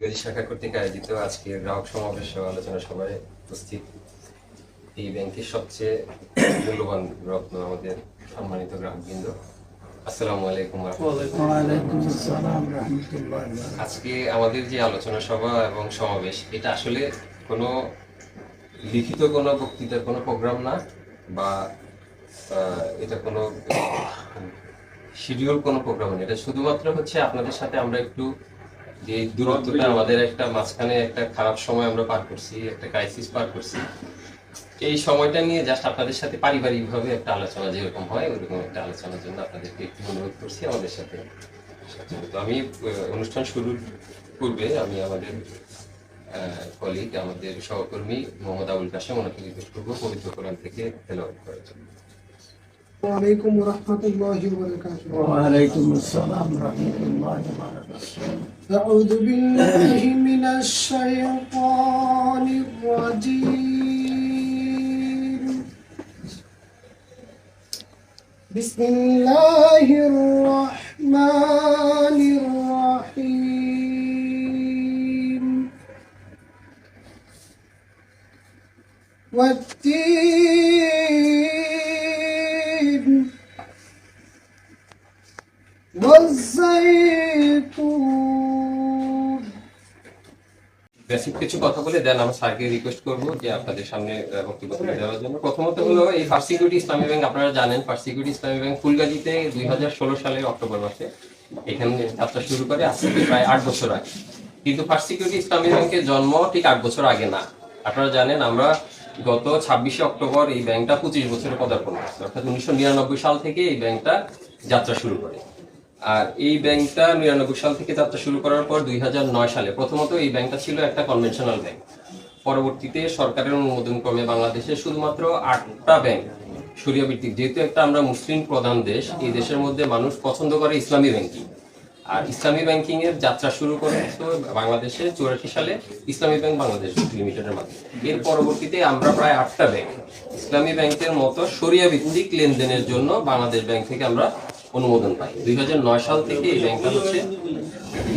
গাজী শাখা কর্তৃক আয়োজিত আজকে গ্রাহক সমাবেশ আলোচনা সভায় উপস্থিত এই ব্যাংকের সবচেয়ে মূল্যবান রত্ন আমাদের সম্মানিত গ্রাহকবৃন্দ। আসসালামু আলাইকুম আজকে আমাদের যে আলোচনা সভা এবং সমাবেশ এটা আসলে কোনো লিখিত কোনো বক্তৃতার কোনো প্রোগ্রাম না বা এটা কোনো শিডিউল কোনো প্রোগ্রাম না। এটা শুধুমাত্র হচ্ছে আপনাদের সাথে আমরা একটু যে দূরত্বটা আমাদের একটা মাঝখানে একটা খারাপ সময় আমরা পার করছি, একটা ক্রাইসিস পার করছি। এই সময়টা নিয়ে জাস্ট আপনাদের সাথে পারিবারিকভাবে একটা আলোচনা যেরকম হয়, ওরকম একটা আলোচনার জন্য আপনাদেরকে একটু অনুরোধ করছি আমাদের সাথে। তো আমি অনুষ্ঠান শুরুর পূর্বে আমি আমাদের কলিগ আমাদের সহকর্মী মোহাম্মদ আবুল কাশেম ওনাকে রিকোয়েস্ট করব পবিত্র কোরআন থেকে তেলাওয়াত করার জন্য। وعليكم ورحمة الله وبركاته. وعليكم السلام ورحمة الله وبركاته. أعوذ بالله من الشيطان الرجيم. بسم الله الرحمن বেসিক কিছু কথা বলে দেন স্যারকে রিকোয়েস্ট যে আপনাদের সামনে বক্তব্য তুলে দেওয়ার জন্য। প্রথমত হলো এই ইসলামী ব্যাংক আপনারা জানেন ইসলামী ব্যাংক দুই অক্টোবর মাসে এখানে যাত্রা শুরু করে আজ থেকে প্রায় আট বছর আগে। কিন্তু ফার্স্ট সিকিউরিটি ইসলামী ব্যাংকের জন্ম ঠিক আট বছর আগে না। আপনারা জানেন, আমরা গত ছাব্বিশে অক্টোবর এই ব্যাংকটা পঁচিশ বছরে পদার্পণ করছে, অর্থাৎ উনিশশো নিরানব্বই সাল থেকে এই ব্যাংকটা যাত্রা শুরু করে। আর এই ব্যাংকটা নিরানব্বই সাল থেকে যাত্রা শুরু করার পর দুই হাজার নয় সালে প্রথমত এই ব্যাংকটা ছিল একটা কনভেনশনাল ব্যাংক। পরবর্তীতে সরকারের অনুমোদন ক্রমে বাংলাদেশে শুধুমাত্র আটটা ব্যাংক। সরিয়া ভিত্তিক যেহেতু একটা আমরা মুসলিম প্রধান দেশ, এই দেশের মধ্যে মানুষ পছন্দ করে ইসলামী ব্যাংকিং। আর ইসলামী ব্যাংকিং এর যাত্রা শুরু করে বাংলাদেশে চৌরাশি সালে ইসলামী ব্যাংক বাংলাদেশ লিমিটেডের মাধ্যমে। এর পরবর্তীতে আমরা প্রায় আটটা ব্যাংক। ইসলামী ব্যাংকের মতো সরিয়া ভিত্তিক লেনদেনের জন্য বাংলাদেশ ব্যাংক থেকে আমরা অনুমোদন পাই দুই সাল থেকে এই ব্যাংকটা হচ্ছে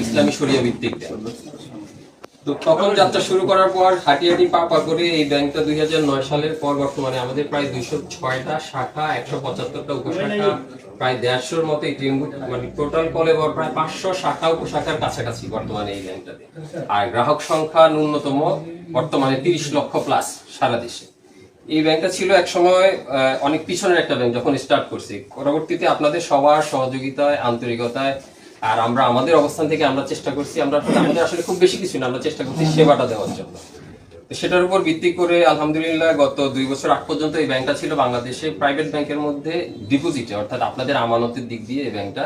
ইসলামী সরিয়া ভিত্তিক তো তখন যাত্রা শুরু করার পর হাঁটি হাঁটি পা পা করে এই ব্যাংকটা দুই সালের পর বর্তমানে আমাদের প্রায় দুইশো ছয়টা শাখা, একশো পঁচাত্তরটা উপশাখা, প্রায় দেড়শোর মতো এটিএম মানে টোটাল কলে প্রায় পাঁচশো শাখা উপশাখার কাছাকাছি বর্তমানে এই ব্যাংকটাতে। আর গ্রাহক সংখ্যা ন্যূনতম বর্তমানে তিরিশ লক্ষ প্লাস সারা দেশে। এই ব্যাংকটা ছিল এক সময় অনেক পিছনের একটা ব্যাংক যখন স্টার্ট করছি। পরবর্তীতে আপনাদের সবার সহযোগিতায়, আন্তরিকতায়, আর আমরা, আমাদের অবস্থান থেকে আমরা চেষ্টা করছি, আমরা আমাদের আসলে খুব বেশি কিছু না, আমরা চেষ্টা করছি সেবাটা দেওয়ার জন্য। সেটার উপর ভিত্তি করে, আলহামদুলিল্লাহ, গত দুই বছর আগ পর্যন্ত এই ব্যাংকটা ছিল বাংলাদেশে প্রাইভেট ব্যাংকের মধ্যে ডিপোজিটে অর্থাৎ আপনাদের আমানতের দিক দিয়ে এই ব্যাংকটা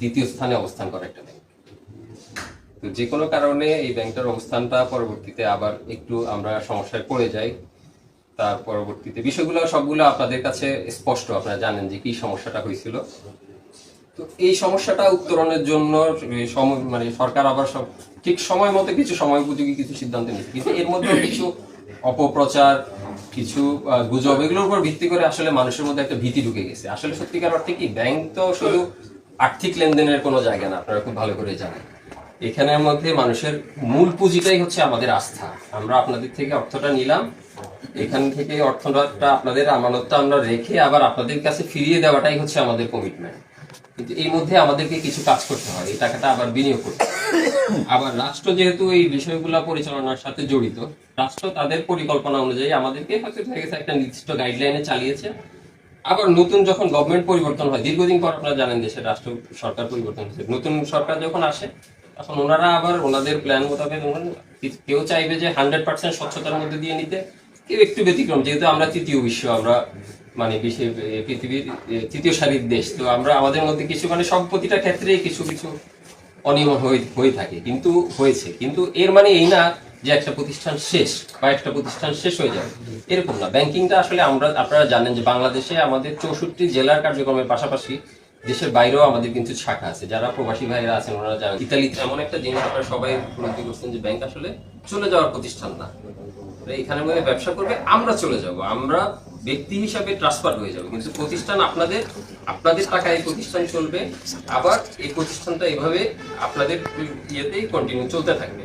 দ্বিতীয় স্থানে অবস্থান করে একটা ব্যাংক। তো যে কোনো কারণে এই ব্যাংকটার অবস্থানটা পরবর্তীতে আবার একটু আমরা সমস্যায় পড়ে যাই। তার পরবর্তীতে। বিষয়গুলো সবগুলো আপনাদের কাছে স্পষ্ট, আপনারা জানেন যে কি সমস্যাটা হয়েছিল। তো এই সমস্যাটা উত্তরণের জন্য মানে সরকার আবার সব ঠিক সময় মতো কিছু সময় উপযোগী কিছু সিদ্ধান্ত নিয়েছে। কিন্তু এর মধ্যে কিছু অপপ্রচার, কিছু গুজব, এগুলোর উপর ভিত্তি করে আসলে মানুষের মধ্যে একটা ভীতি ঢুকে গেছে। আসলে সত্যিকার অর্থে কি, ব্যাংক তো শুধু আর্থিক লেনদেনের কোনো জায়গা না, আপনারা খুব ভালো করে জানেন। এখানের মধ্যে মানুষের মূল পুঁজিটাই হচ্ছে আমাদের আস্থা। আমরা আপনাদের থেকে অর্থটা নিলাম। এখান থেকে অর্থটা আপনাদের আমানতটা আমরা রেখে আবার আপনাদের কাছে ফিরিয়ে দেওয়াটাই হচ্ছে আমাদের কমিটমেন্ট কিন্তু এই মধ্যে আমাদেরকে কিছু কাজ করতে হয়। এই টাকাটা আবার বিনিয়োগ করতে। আবার রাষ্ট্র যেহেতু এই বিষয়গুলো পরিচালনার সাথে জড়িত, রাষ্ট্র তাদের পরিকল্পনা অনুযায়ী আমাদেরকে হয়তো একটা নির্দিষ্ট গাইডলাইনে চালিয়েছে। আবার নতুন যখন গভর্নমেন্ট পরিবর্তন হয়, দীর্ঘদিন পর আপনারা জানেন দেশের রাষ্ট্র সরকার পরিবর্তন হয়েছে। নতুন সরকার যখন আসে তখন ওনারা আবার ওনাদের প্ল্যান মোতাবেক কেউ চাইবে যে হান্ড্রেড পার্সেন্ট স্বচ্ছতার মধ্যে দিয়ে নিতে, কেউ একটু ব্যতিক্রম, যেহেতু আমরা তৃতীয় বিশ্ব, আমরা মানে পৃথিবীর তৃতীয় সারির দেশ, তো আমরা আমাদের মধ্যে কিছু মানে সব প্রতিটা ক্ষেত্রেই কিছু কিছু অনিয়ম হয়ে হয়ে থাকে, কিন্তু হয়েছে, কিন্তু এর মানে এই না যে একটা প্রতিষ্ঠান শেষ বা একটা প্রতিষ্ঠান শেষ হয়ে যাবে, এরকম না। ব্যাংকিংটা আসলে আমরা, আপনারা জানেন যে বাংলাদেশে আমাদের চৌষট্টি জেলার কার্যক্রমের পাশাপাশি দেশের বাইরেও আমাদের কিন্তু শাখা আছে। যারা প্রবাসী ভাইরা আছেন, ওনারা জানেন ইতালিতে এমন একটা জিনিস আপনারা সবাই উপলব্ধি করছেন যে ব্যাংক আসলে চলে যাওয়ার প্রতিষ্ঠান না। এখানে মধ্যে ব্যবসা করবে, আমরা চলে যাব। আমরা ব্যক্তি হিসাবে ট্রান্সফার হয়ে যাবে। কিন্তু প্রতিষ্ঠান আপনাদের আপনাদের টাকায় এই প্রতিষ্ঠান চলবে, আবার এই প্রতিষ্ঠানটা এভাবে আপনাদের ইয়েতেই কন্টিনিউ চলতে থাকবে।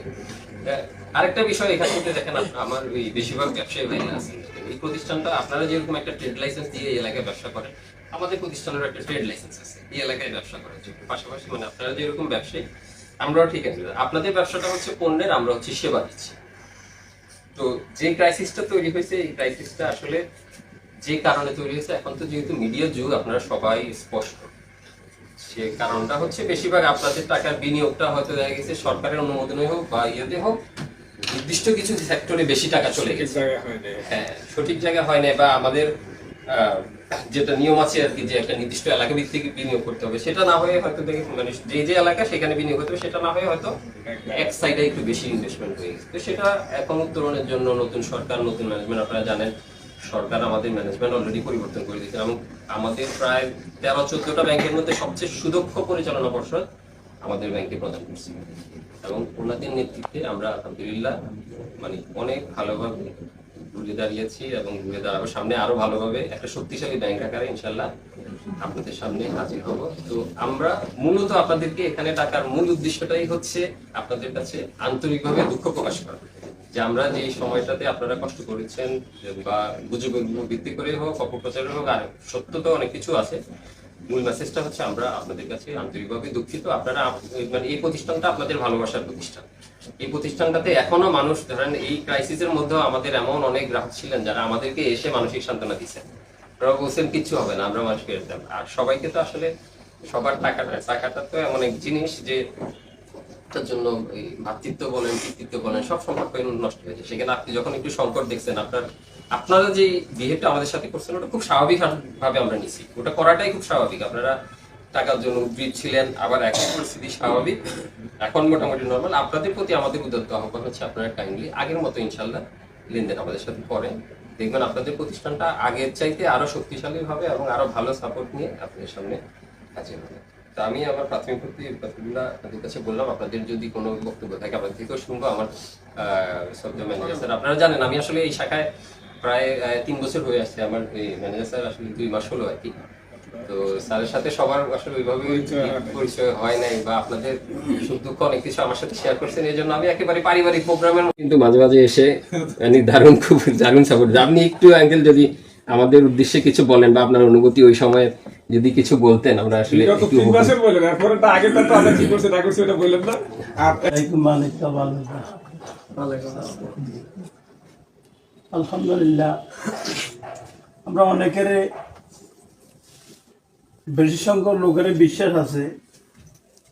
আরেকটা বিষয় এখানে কিন্তু দেখেন আমার ওই বেশিরভাগ ব্যবসায়ী ভাইরা আছেন। এই প্রতিষ্ঠানটা আপনারা যেরকম একটা ট্রেড লাইসেন্স দিয়ে এলাকায় ব্যবসা করেন, আমাদের প্রতিষ্ঠানের একটা ট্রেড লাইসেন্স আছে, এই এলাকায় ব্যবসা করার জন্য। পাশাপাশি মানে আপনারা যেরকম ব্যবসায়ী, আমরাও ঠিক আছে। আপনাদের ব্যবসাটা হচ্ছে পণ্যের, আমরা হচ্ছে সেবা দিচ্ছি। তো যে ক্রাইসিসটা তৈরি হয়েছে, এই ক্রাইসিসটা আসলে যে কারণে তৈরি হয়েছে, এখন তো যেহেতু মিডিয়া যুগ, আপনারা সবাই স্পষ্ট। সে কারণটা হচ্ছে বেশিরভাগ আপনাদের টাকার বিনিয়োগটা হয়তো দেখা গেছে সরকারের অনুমোদনে হোক বা ইয়েতে হোক নির্দিষ্ট কিছু সেক্টরে বেশি টাকা চলে গেছে। হ্যাঁ সঠিক জায়গা হয় না বা আমাদের যেটা নিয়ম আছে আর কি যে একটা নির্দিষ্ট এলাকা ভিত্তিক বিনিয়োগ করতে হবে সেটা না হয়ে হয়তো দেখে মানে যে যে এলাকা সেখানে বিনিয়োগ করতে হবে সেটা না হয়ে হয়তো এক সাইডে একটু বেশি ইনভেস্টমেন্ট হয়ে গেছে। তো সেটা এখন উত্তরণের জন্য নতুন সরকার নতুন ম্যানেজমেন্ট আপনারা জানেন সরকার আমাদের ম্যানেজমেন্ট অলরেডি পরিবর্তন করে দিয়েছে। এবং আমাদের প্রায় তেরো চোদ্দটা ব্যাংকের মধ্যে সবচেয়ে সুদক্ষ পরিচালনা পর্ষদ আমাদের ব্যাংকে প্রদান করছে। এবং ওনাদের নেতৃত্বে আমরা আলহামদুলিল্লাহ মানে অনেক ভালোভাবে ঘুরে দাঁড়িয়েছি এবং ঘুরে দাঁড়াবো। সামনে আরও ভালোভাবে একটা শক্তিশালী ব্যাংক আকারে ইনশাল্লাহ আপনাদের সামনে হাজির হব। তো আমরা মূলত আপনাদেরকে এখানে টাকার মূল উদ্দেশ্যটাই হচ্ছে আপনাদের কাছে আন্তরিকভাবে দুঃখ প্রকাশ করা। যে আমরা যে সময়টাতে আপনারা কষ্ট করেছেন বা গুজবের ভিত্তি করে হোক অপপ্রচারে হোক, আর সত্য তো অনেক কিছু আছে। মূল মেসেজটা হচ্ছে আমরা আপনাদের কাছে আন্তরিকভাবে দুঃখিত। আপনারা মানে এই প্রতিষ্ঠানটা আপনাদের ভালোবাসার প্রতিষ্ঠান। এই প্রতিষ্ঠানটাতে এখনও মানুষ, ধরেন এই ক্রাইসিসের মধ্যেও আমাদের এমন অনেক গ্রাহক ছিলেন যারা আমাদেরকে এসে মানসিক সান্ত্বনা দিচ্ছেন ওরা বলছেন, কিচ্ছু হবে না, আমরা মানুষকে দিতাম আর সবাইকে তো আসলে সবার টাকাটা টাকাটা তো এমন এক জিনিস যে তার জন্য এই ভাতৃত্ব বলেন, পিতৃত্ব বলেন, সব সম্পর্ক নষ্ট হয়েছে সেখানে আপনি যখন একটু সংকট দেখছেন, আপনার আপনারা যে বিহেভটা আমাদের সাথে করছেন, ওটা খুব স্বাভাবিক ভাবে আমরা নিছি। ওটা করাটাই খুব স্বাভাবিক। আপনারা টাকার জন্য উদ্ভিদ ছিলেন, আবার এখন পরিস্থিতি স্বাভাবিক। এখন মোটামুটি নর্মাল আপনাদের প্রতি আমাদের উদ্যোগ আহ্বান হচ্ছে, আপনারা কাইন্ডলি আগের মতো ইনশাল্লাহ লেনদেন আমাদের সাথে করেন। দেখবেন আপনাদের প্রতিষ্ঠানটা আগের চাইতে আরও শক্তিশালী হবে এবং আরও ভালো সাপোর্ট নিয়ে আপনাদের সামনে হাজির হবে। তা আমি আমার প্রাথমিক প্রতি আপনাদের কাছে বললাম। আপনাদের যদি কোনো বক্তব্য থাকে, আপনাদের থেকেও শুনব। আমার সদ্য ম্যানেজার আপনারা জানেন, আমি আসলে এই শাখায় প্রায় তিন বছর হয়ে আসছে আমার ম্যানেজার স্যার আসলে দুই মাস হলো আর কি। তো স্যারের সাথে সবার আসলে ওইভাবে পরিচয় হয় নাই। বা আপনাদের সুখ দুঃখ অনেক কিছু আমার সাথে শেয়ার করছেন এই জন্য আমি একেবারে পারিবারিক প্রোগ্রামের কিন্তু মাঝে মাঝে এসে মানে দারুণ খুব দারুণ সাপোর্ট আপনি একটু অ্যাঙ্গেল যদি আমাদের উদ্দেশ্যে কিছু বলেন বা আপনার অনুভূতি ওই সময় যদি কিছু বলতেন আমরা আসলে এটা একটু বললেন এরপরে তো আগে তো আমরা কি করছে না করছে ওটা বললেন না? আর আলহামদুলিল্লাহ। আমরা অনেকের বেশি সংখ্যক লোকের বিশ্বাস আছে,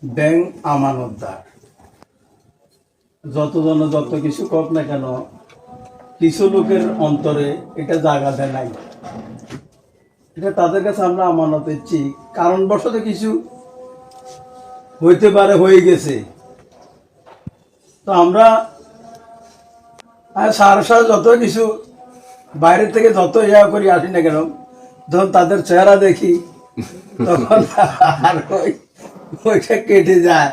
ব্যাংক আমানতদার। যতজন যত কিছু কর না কেন, কিছু লোকের অন্তরে এটা জায়গা দেয় নাই। এটা তাদের কাছে আমরা আমানত দিচ্ছি। কারণবশত কিছু হইতে পারে, হয়ে গেছে। তো আমরা আর সারা সারা যত কিছু বাইরে থেকে যত ইয়া করি আসি না কেন যখন তাদের চেহারা দেখি, তখন আর ওই, ওইটা কেটে যায়।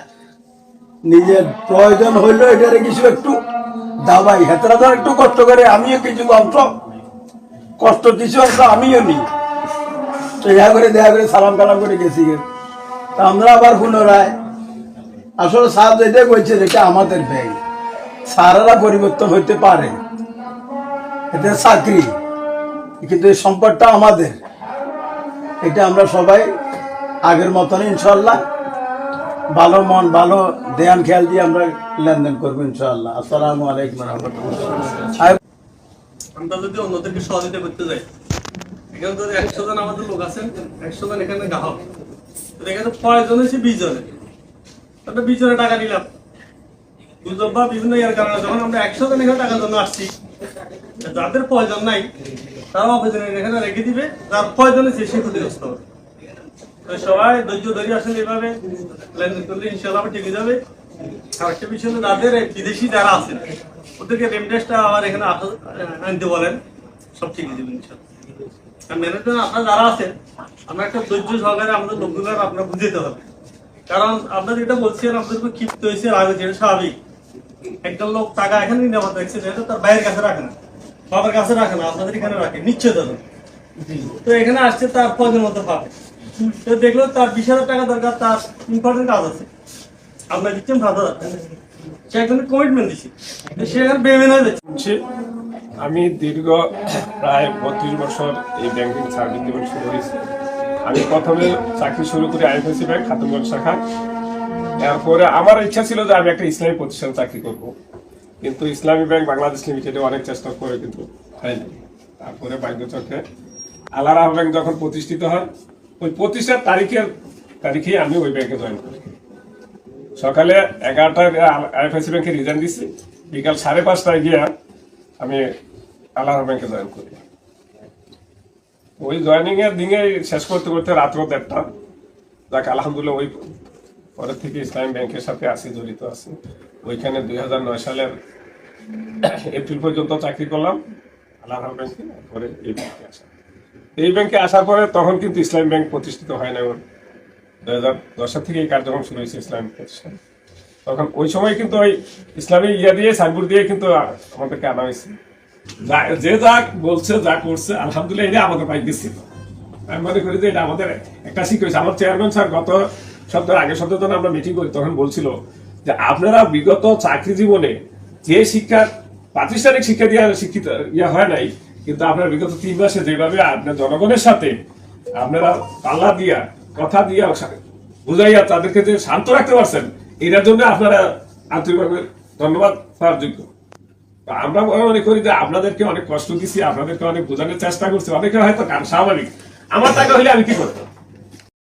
নিজের প্রয়োজন হইল এটারে কিছু একটু দাবাই, হেতরা ধর একটু কষ্ট করে, আমিও কিছু অংশ, কষ্ট কিছু অংশ আমিও নিই। তো ইয়া করে দেয়া করে সালাম কালাম করে গেছি। তা আমরা আবার পুনরায়, আসলে স্যার যেটা কইছে এটা আমাদের ব্যাংক স্যারেরা পরিবর্তন হইতে পারে। এটা চাকরি। কিন্তু এই সম্পদটা আমাদের। এটা আমরা সবাই আগের মতন ইনশাল্লাহ ভালো মন, ভালো ধ্যান, খেয়াল দিয়ে আমরা লেনদেন করব ইনশাল্লাহ আসসালামু আলাইকুম আমরা যদি অন্যদেরকে সহযোগিতা করতে যাই, এখানে তো একশো জন আমাদের লোক আছেন, একশো জন এখানে গ্রাহক। এখানে প্রয়োজন হয়েছে? বিশ তাহলে বিশ জনের টাকা নিলাম। গুজব বা বিভিন্ন ইয়ার কারণে যখন আমরা একশো জন এখানে টাকার জন্য আসছি, যাদের প্রয়োজন নাই তারা অপ্রয়োজনে এখানে রেখে দিবে, যার প্রয়োজন আছে সে ক্ষতিগ্রস্ত হবে। সবাই ধৈর্য ধরে আসলে এভাবে লেনদেন করলে ইনশাল্লাহ টিকে যাবে। আর একটা বিষয় হলো যাদের বিদেশি যারা আছেন, ওদেরকে রেমডেসটা আবার এখানে আনতে বলেন, সব ঠিক দেবেন ইনশাল্লাহ ম্যানেজমেন্ট আপনারা যারা আছেন, আমরা একটা ধৈর্য সহকারে আমাদের লোকগুলো আপনার বুঝতে হবে। কারণ আপনার যেটা বলছেন আপনাদের উপর ক্ষিপ্ত হয়েছে রাগ হয়েছে এটা স্বাভাবিক। একটা লোক টাকা এখানে যেহেতু তার বাইরের কাছে রাখে না। বাবার কাছে রাখে না আপনাদের এখানে রাখে নিশ্চয় দেবে তো এখানে আসছে তার মধ্যে পাবে। তো দেখল তার বিশ হাজার টাকা দরকার তার ইম্পর্টেন্ট কাজ আছে। আপনার দিচ্ছেন সাত হাজার টাকা। সে একজন কমিটমেন্ট দিচ্ছে সে এখন বেমেন হয়ে যাচ্ছে। আমি দীর্ঘ প্রায় বত্রিশ বছর এই ব্যাংকিং সার্ভিস জীবন শুরু হয়েছে আমি প্রথমে চাকরি শুরু করি আইএফএসি ব্যাংক খাতুনগঞ্জ শাখা। এরপরে আমার ইচ্ছা ছিল যে আমি একটা ইসলামী প্রতিষ্ঠানে চাকরি করব। কিন্তু ইসলামী ব্যাংক বাংলাদেশ লিমিটেডে অনেক চেষ্টা করে কিন্তু হয়নি। তারপরে ভাগ্যচক্রে আলারা ব্যাংক যখন প্রতিষ্ঠিত হয়, ওই প্রতিষ্ঠার তারিখের তারিখেই আমি ওই ব্যাংকে জয়েন করি। সকালে এগারোটায় আইএফআইসি ব্যাংকে রিজাইন দিচ্ছি বিকাল সাড়ে পাঁচটায় গিয়ে আমি আল্লাহ ব্যাংকে জয়েন করি। ওই জয়েনিং এর দিনে শেষ করতে করতে রাত্র দেড়টা। যাক, আলহামদুলিল্লাহ, ওই পরের থেকে ইসলামী ব্যাংকের সাথে আছি, জড়িত আছি। ওইখানে দুই হাজার নয় সালের এপ্রিল পর্যন্ত চাকরি করলাম। আল্লাহ ব্যাংকে পরে এই ব্যাংকে আসা। এই ব্যাংকে আসার পরে তখন কিন্তু ইসলামী ব্যাংক প্রতিষ্ঠিত হয় না ওর দুই হাজার দশের থেকে এই কার্যক্রম শুরু হয়েছে ইসলামী প্রতিষ্ঠান তখন ওই সময় কিন্তু ওই ইসলামী ইয়া দিয়ে, সাইনবোর্ড দিয়ে কিন্তু আমাদেরকে আনা হয়েছে। যে, যা বলছে, যা করছে, আলহামদুলিল্লাহ এটা আমাদের পাই দিচ্ছিল আমি মনে করি যে এটা আমাদের একটা শিক্ষা হয়েছে। আমার চেয়ারম্যান স্যার গত সপ্তাহের আগের সপ্তাহে যখন আমরা মিটিং করি, তখন বলছিল যে আপনারা বিগত চাকরি জীবনে যে শিক্ষা, প্রাতিষ্ঠানিক শিক্ষা দিয়ে শিক্ষিত, ইয়া হয় নাই, কিন্তু আপনারা বিগত তিন মাসে যেভাবে আপনার জনগণের সাথে আপনারা পাল্লা দিয়া, কথা দিয়া বুঝাইয়া তাদেরকে যে শান্ত রাখতে পারছেন এটার জন্য আপনারা আন্তরিকভাবে ধন্যবাদ পাওয়ার যোগ্য। আমরা মনে করি যে আপনাদেরকে অনেক কষ্ট দিছি, আপনাদেরকে অনেক বোঝানোর চেষ্টা করছি, অনেকে হয়তো কারণ স্বাভাবিক। আমার টাকা হলে আমি কি করতাম?